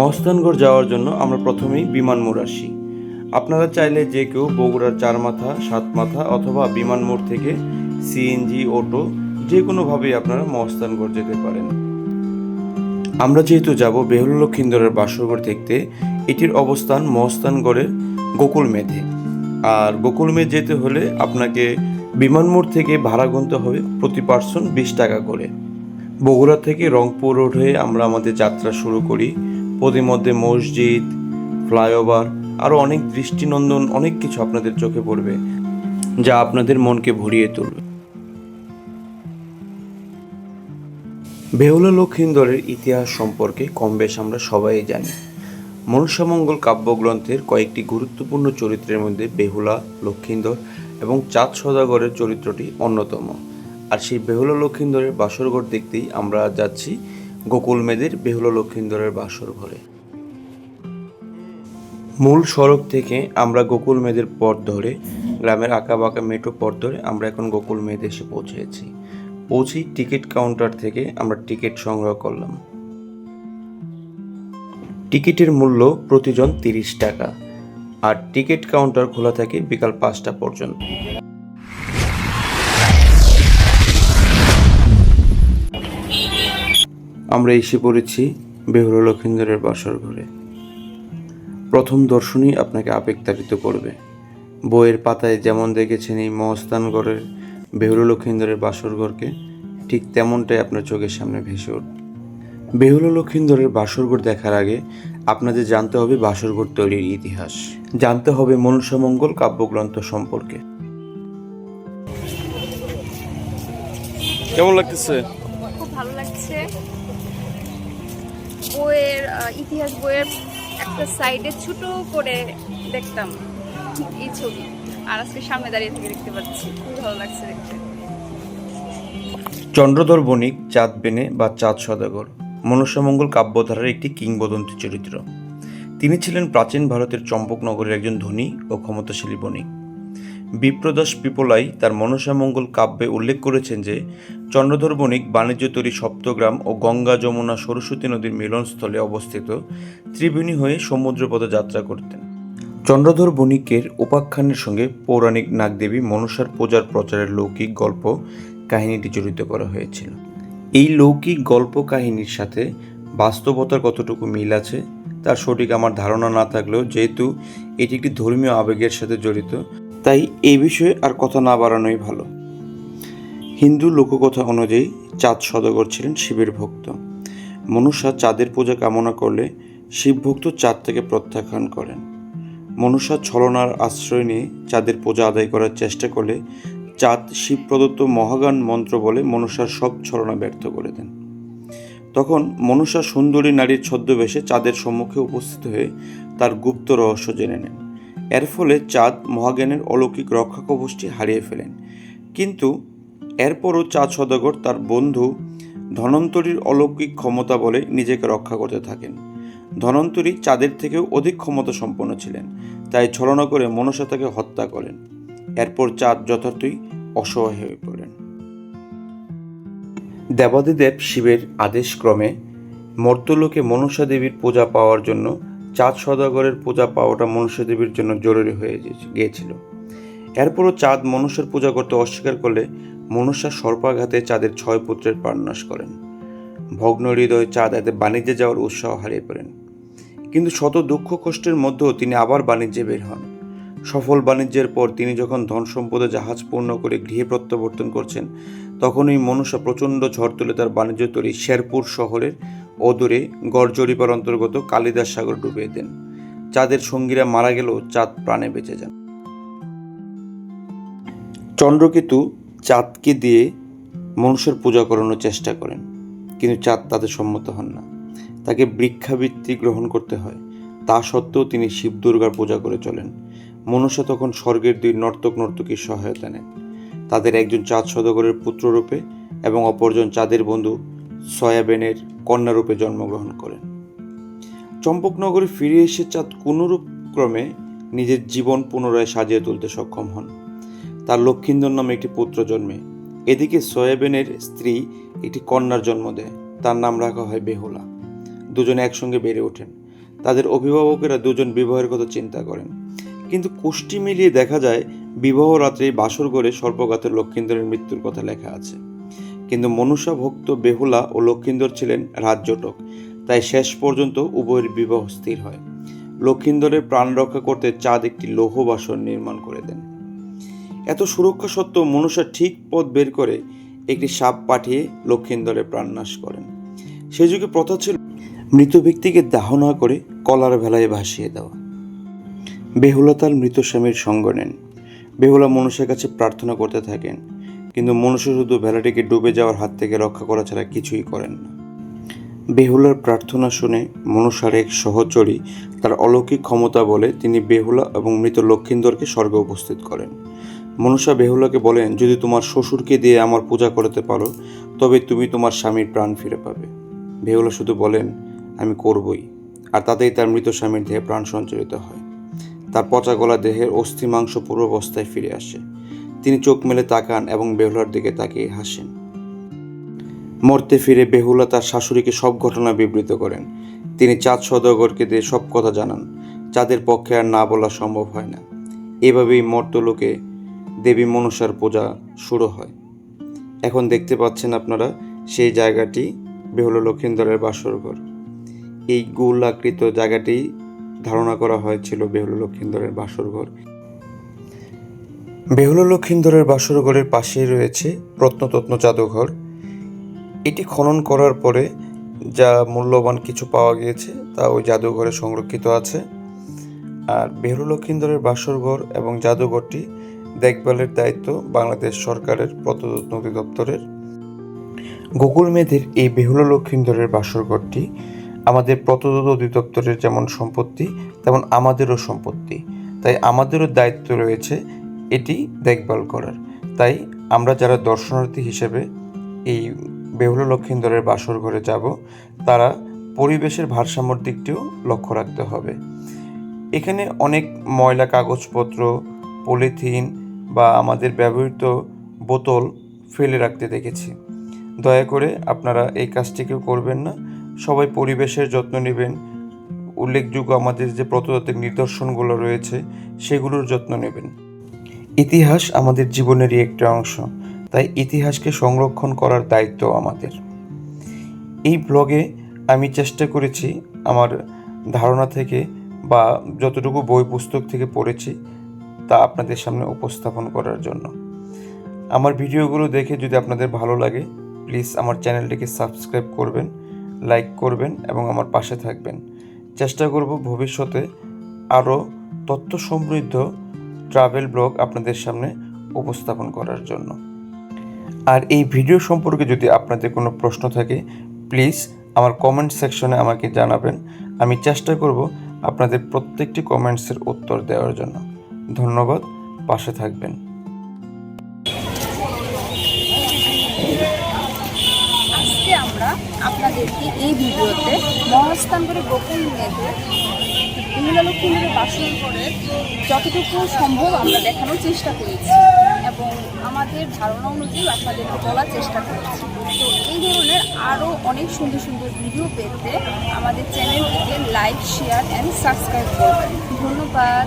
মহস্তানগড় যাওয়ার জন্য আমরা প্রথমেই বিমান মোড় আসি। আপনারা চাইলে যে কেউ বগুড়ার চার মাথা সাত মাথা অথবা বিমান মোড় থেকে সিএনজি, অটো যে কোনোভাবেই আপনারা মহস্তানগড় যেতে পারেন। আমরা যেহেতু যাব বেহুল লক্ষিন্দরের বাসরগড় দেখতে, এটির অবস্থান মহস্তানগড়ের গোকুল মেধে। আর গোকুল মেধ যেতে হলে আপনাকে বিমান মোড় থেকে ভাড়া গুনতে হবে প্রতি পার্সন বিশ টাকা করে। বগুড়া থেকে রংপুর রোড হয়ে আমরা আমাদের যাত্রা শুরু করি। পথিমধ্যে মসজিদ, ফ্লাইওভার আরও অনেক দৃষ্টিনন্দন, অনেক কিছু আপনাদের চোখে পড়বে, যা আপনাদের মনকে ভরিয়ে তুলবে। বেহুলা লক্ষিন্দরের ইতিহাস সম্পর্কে কম বেশ আমরা সবাই জানি। মনুষ্যমঙ্গল কাব্যগ্রন্থের কয়েকটি গুরুত্বপূর্ণ চরিত্রের মধ্যে বেহুলা লক্ষিন্দর এবং চাঁদ সদাগরের চরিত্রটি অন্যতম। আর সেই বেহুলা লক্ষিন্দরের বাসরঘর দেখতেই আমরা যাচ্ছি গোকুল মেদের বেহুল লক্ষিন্দরের বাসর ঘরে। মূল সড়ক থেকে আমরা গোকুল মেদের পথ ধরে, গ্রামের আঁকা বাঁকা মেট্রো পথ ধরে আমরা এখন গোকুল মেদ এসে পৌঁছেছি। পৌঁছেই টিকিট কাউন্টার থেকে আমরা টিকিট সংগ্রহ করলাম। টিকিটের মূল্য প্রতিজন তিরিশ টাকা। আর টিকিট কাউন্টার খোলা থাকে বিকাল পাঁচটা পর্যন্ত। আমরা এসে পড়েছি বেহুলা লক্ষিন্দরের বাসর ঘরে। প্রথম দর্শনই আপনাকে আবেগতাড়িত করবে। বইয়ের পাতায় যেমন দেখেছেন এই মহস্তানগড়ের বেহুলা লক্ষিন্দরের বাসরঘরকে ঠিক তেমনটাই আপনার চোখের সামনে ভেসে উঠবে। বেহুলা লক্ষিন্দরের বাসরঘর দেখার আগে আপনাদের জানতে হবে বাসরঘর তৈরির ইতিহাস। জানতে হবে মনুষ্যমঙ্গল কাব্যগ্রন্থ সম্পর্কে। কেমন লাগতেছে? খুব ভালো লাগছে। বইয়ের ইতিহাস বইয়ের একটা সাইডে ছোট করে দেখতাম এই ছবি। আর আজকে সামনে দাঁড়িয়ে থেকে দেখতে পাচ্ছি খুব ভালো লাগছে দেখতে। চন্দ্রধর বণিক, চাঁদ বেনে বা চাঁদ সদাগর, মনুষ্যমঙ্গল কাব্যধারার একটি কিংবদন্তি চরিত্র। তিনি ছিলেন প্রাচীন ভারতের চম্পকনগরের একজন ধনী ও ক্ষমতাশালী বণিক। বিপ্রদাস পিপলাই তার মনসামঙ্গল কাব্যে উল্লেখ করেছেন যে চন্দ্রধর বণিক বাণিজ্য তৈরি সপ্তগ্রাম ও গঙ্গা যমুনা সরস্বতী নদীর মিলনস্থলে অবস্থিত ত্রিবেণী হয়ে সমুদ্রপথে যাত্রা করতেন। চন্দ্রধর বণিকের উপাখ্যানের সঙ্গে পৌরাণিক নাগদেবী মনসার পূজার প্রচারের লৌকিক গল্প কাহিনীটি জড়িত করা হয়েছিল। এই লৌকিক গল্প কাহিনীর সাথে বাস্তবতার কতটুকু মিল আছে, তার সঠিক আমার ধারণা না থাকলেও যেহেতু এটি একটি ধর্মীয় আবেগের সাথে জড়িত তাই এই বিষয়ে আর কথা না বাড়ানোই ভালো। হিন্দু লোককথা অনুযায়ী চাঁদ সদাগর ছিলেন শিবের ভক্ত। মনুষ্যা চাঁদের পূজা কামনা করলে শিব ভক্ত চাঁদ থেকে প্রত্যাখ্যান করেন। মনুষ্যা ছলনার আশ্রয় নিয়ে চাঁদের পূজা আদায় করার চেষ্টা করলে চাঁদ শিব প্রদত্ত মহাগান মন্ত্র বলে মনুষ্যার সব ছলনা ব্যর্থ করে দেন। তখন মনুষ্যা সুন্দরী নারীর ছদ্মবেশে চাঁদের সম্মুখে উপস্থিত হয়ে তার গুপ্ত রহস্য জেনে নেন। এর ফলে চাঁদ মহাজ্ঞানের অলৌকিক রক্ষা কবচটি হারিয়ে ফেলেন। কিন্তু এরপরও চাঁদ সদাগর তার বন্ধু ধনন্তরীর অলৌকিক ক্ষমতা বলে নিজেকে রক্ষা করতে থাকেন। ধনন্তরী চাঁদের থেকেও অধিক ক্ষমতা সম্পন্ন ছিলেন, তাই ছলনা করে মনসা তাকে হত্যা করেন। এরপর চাঁদ যথার্থই অসহায় হয়ে পড়েন। দেবাদিদেব শিবের আদেশক্রমে মর্তলোকে মনসা দেবীর পূজা পাওয়ার জন্য চাঁদ সদাগরের পূজা পাওয়াটা মনসা দেবীর জন্য জরুরি হয়ে গিয়েছিল। এরপরও চাঁদ মনুষ্যের পূজা করতে অস্বীকার করলে মনুষ্যা সর্পাঘাতে চাঁদের ছয় পুত্রের প্রাণনাশ করেন। ভগ্ন হৃদয় চাঁদ এতে বাণিজ্যে যাওয়ার উৎসাহ হারিয়ে পড়েন কিন্তু শত দুঃখ কষ্টের মধ্যেও তিনি আবার বাণিজ্যে বের হন। সফল বাণিজ্যের পর তিনি যখন ধন সম্পদে জাহাজ পূর্ণ করে গৃহে প্রত্যাবর্তন করছেন, তখনই মনুষ্য প্রচণ্ড ঝড় তুলে তার বাণিজ্য তৈরি শেরপুর শহরের অদূরে গড়জরিপার অন্তর্গত কালিদাস সাগর ডুবিয়ে দেন। চাঁদের সঙ্গীরা মারা গেলেও চাঁদ প্রাণে বেঁচে যান। চন্দ্রকেতু চাঁদকে দিয়ে মনুষ্যের পূজা করানোর চেষ্টা করেন, কিন্তু চাঁদ তাদের সম্মত হন না। তাকে বৃক্ষাবৃত্তি গ্রহণ করতে হয়। তা সত্ত্বেও তিনি শিব দুর্গার পূজা করে চলেন। মনুষ্য তখন স্বর্গের দুই নর্তক নর্তকীর সহায়তা নেন। তাদের একজন চাঁদ সদগরের পুত্ররূপে এবং অপরজন চাঁদের বন্ধু সয়াবেনের কন্যারূপে জন্মগ্রহণ করেন। চম্পকনগরে ফিরে এসে চাঁদ কোনরূপ ক্রমে নিজের জীবন পুনরায় সাজিয়ে তুলতে সক্ষম হন। তার লক্ষিন্দর নামে একটি পুত্র জন্মে। এদিকে সয়াবেনের স্ত্রী একটি কন্যার জন্ম দেয়। তার নাম রাখা হয় বেহুলা। দুজনে একসঙ্গে বেড়ে ওঠেন। তাদের অভিভাবকেরা দুজন বিবাহের কথা চিন্তা করেন। কিন্তু কুষ্টি মিলিয়ে দেখা যায়, বিবাহ রাত্রে বাসর করে সর্পঘাতের লক্ষিন্দরের মৃত্যুর কথা লেখা আছে। কিন্তু মনুষ্য ভক্ত বেহুলা ও লক্ষিন্দর ছিলেন রাজ্যটক তাই শেষ পর্যন্ত উভয়ের বিবাহ স্থির হয়। লক্ষিন্দরের প্রাণ রক্ষা করতে চাঁদ একটি লৌহ বাসন নির্মাণ করে দেন। এত সুরক্ষা সত্ত্বেও মনুষ্য ঠিক পথ বের করে একটি সাপ পাঠিয়ে লক্ষিন্দরের প্রাণনাশ করেন। সে যুগে প্রথা ছিল মৃত ব্যক্তিকে দাহ না করে কলার ভেলায় ভাসিয়ে দেওয়া। বেহুলা তার মৃত স্বামীর সঙ্গ নেন। বেহুলা মনুষের কাছে প্রার্থনা করতে থাকেন কিন্তু মনুষ্য শুধু ভেলাটিকে ডুবে যাওয়ার হাত থেকে রক্ষা করা ছাড়া কিছুই করেন না। বেহুলার প্রার্থনা শুনে মনুষ্যার এক সহচরী তার অলৌকিক ক্ষমতা বলে তিনি বেহুলা এবং মৃত লক্ষিন্দরকে স্বর্গে উপস্থিত করেন। মনুষ্যা বেহুলাকে বলেন, যদি তোমার শ্বশুরকে দিয়ে আমার পূজা করতে পারো, তবে তুমি তোমার স্বামীর প্রাণ ফিরে পাবে। বেহুলা শুধু বলেন, আমি করবই। আর তাতেই তার মৃত স্বামীর দেহে প্রাণ সঞ্চারিত হয়। তার পচা গলা দেহের অস্থি মাংস পূর্বাবস্থায় ফিরে আসে। তিনি চোখ মেলে তাকান এবং বেহুলার দিকে তাকিয়ে হাসেন। মরতে ফিরে বেহুলা তার শাশুড়িকে সব ঘটনা বিবৃত করেন। তিনি চাঁদ সদাগরকে দিয়ে সব কথা জানান। চাঁদের পক্ষে আর না বলা সম্ভব হয় না। এভাবেই মর্তলোকে দেবী মনসার পূজা শুরু হয়। এখন দেখতে পাচ্ছেন আপনারা সেই জায়গাটি বেহুলা লক্ষিন্দরের বাসরঘর। এই গোল আকৃত জায়গাটি ধারণা করা হয়েছিল বেহুলা লক্ষিন্দরের বাসরঘর। বেহুলা লক্ষিন্দরের বাসরঘরের পাশেই রয়েছে প্রত্নতত্ন জাদুঘর। এটি খনন করার পরে যা মূল্যবান কিছু পাওয়া গিয়েছে, তা ওই জাদুঘরে সংরক্ষিত আছে। আর বেহুলা লক্ষিন্দরের বাসরঘর এবং জাদুঘরটি দেখভালের দায়িত্ব বাংলাদেশ সরকারের প্রত্নতত্ন অধিদপ্তরের। গোকুল মেধের এই বেহুলা লক্ষিন্দরের বাসরঘরটি আমাদের প্রত্নতত্ত্ব অধিদপ্তরের যেমন সম্পত্তি, তেমন আমাদেরও সম্পত্তি। তাই আমাদেরও দায়িত্ব রয়েছে এটি দেখভাল করার। তাই আমরা যারা দর্শনার্থী হিসেবে এই বেহুলা লক্ষিন্দরের বাসর ঘরে যাব, তারা পরিবেশের ভারসাম্যর দিকটিও লক্ষ্য রাখতে হবে। এখানে অনেক ময়লা কাগজপত্র, পলিথিন বা আমাদের ব্যবহৃত বোতল ফেলে রাখতে দেখেছি। দয়া করে আপনারা এই কাজটি কেউ করবেন না। সবাই পরিবেশের যত্ন নেবেন। উল্লেখযোগ্য আমাদের যে প্রত্নতাত্ত্বিক নিদর্শনগুলো রয়েছে, সেগুলোর যত্ন নেবেন। ইতিহাস আমাদের জীবনেরই একটা অংশ, তাই ইতিহাসকে সংরক্ষণ করার দায়িত্ব আমাদের। এই ব্লগে আমি চেষ্টা করেছি আমার ধারণা থেকে বা যতটুকু বই পুস্তক থেকে পড়েছি তা আপনাদের সামনে উপস্থাপন করার জন্য। আমার ভিডিওগুলো দেখে যদি আপনাদের ভালো লাগে, প্লিজ আমার চ্যানেলটিকে সাবস্ক্রাইব করবেন, লাইক করবেন এবং আমার পাশে থাকবেন। চেষ্টা করব ভবিষ্যতে আরও তথ্য সমৃদ্ধ ট্রাভেল ব্লগ আপনাদের সামনে উপস্থাপন করার জন্য। আর এই ভিডিও সম্পর্কে যদি আপনাদের কোনো প্রশ্ন থাকে প্লিজ আমার কমেন্ট সেকশনে আমাকে জানাবেন। আমি চেষ্টা করব আপনাদের প্রত্যেকটি কমেন্টসের উত্তর দেওয়ার জন্য। ধন্যবাদ, পাশে থাকবেন। আমরা আপনাদেরকে এই ভিডিওতে মহাস্থানগরে গোকুল মেঘের বিমলা লক্ষ্মীদের বাসন করে যতটুকু সম্ভব আমরা দেখানোর চেষ্টা করেছি এবং আমাদের ধারণা অনুযায়ী আপনাদেরকে বলার চেষ্টা করেছি। তো এই ধরনের আরও অনেক সুন্দর সুন্দর ভিডিও পেতে আমাদের চ্যানেলটিকে লাইক, শেয়ার অ্যান্ড সাবস্ক্রাইব করবেন। ধন্যবাদ।